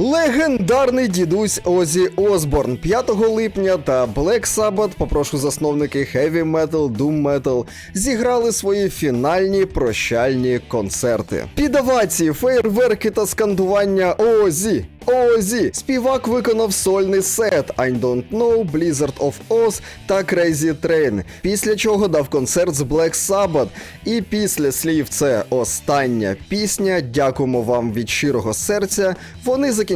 Легендарний дідусь Озі Осборн 5 липня та Black Sabbath, попрошу засновники Heavy Metal, Doom Metal, зіграли свої фінальні прощальні концерти. Під овації, фейерверки та скандування Озі. Озі! Співак виконав сольний сет I Don't Know, Blizzard of Oz та Crazy Train, після чого дав концерт з Black Sabbath. І після слів це остання пісня. Дякуємо вам від щирого серця. Вони закінчили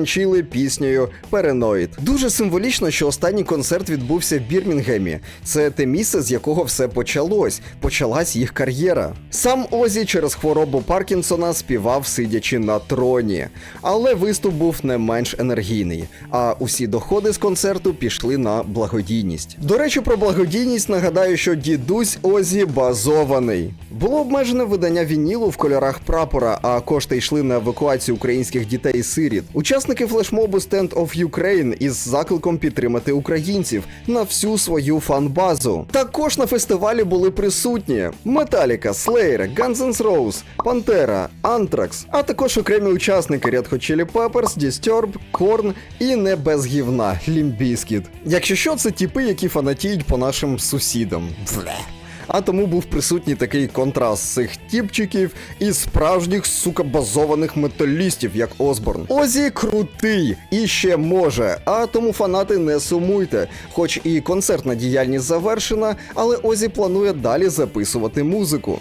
піснею Paranoid. Дуже символічно, що останній концерт відбувся в Бірмінгемі. Це те місце, з якого все почалось. Почалась їх кар'єра. Сам Озі через хворобу Паркінсона співав, сидячи на троні. Але виступ був не менш енергійний. А усі доходи з концерту пішли на благодійність. До речі, про благодійність нагадаю, що дідусь Озі базований. Було обмежене видання вінілу в кольорах прапора, а кошти йшли на евакуацію українських дітей сиріт. Учасники флешмобу Stand of Ukraine із закликом підтримати українців на всю свою фан-базу. Також на фестивалі були присутні Slayer, Guns N' Roses, Pantera, Anthrax, а також окремі учасники Red Hot Chili Peppers, Disturbed, Korn і не без гівна Bizkit. Якщо що, це тіпи, які фанатіють по нашим сусідам. Бле. А тому був присутній такий контраст цих тіпчиків і справжніх сука базованих металістів, як Осборн. Озі крутий і ще може, а тому фанати не сумуйте. Хоч і концертна діяльність завершена, але Озі планує далі записувати музику.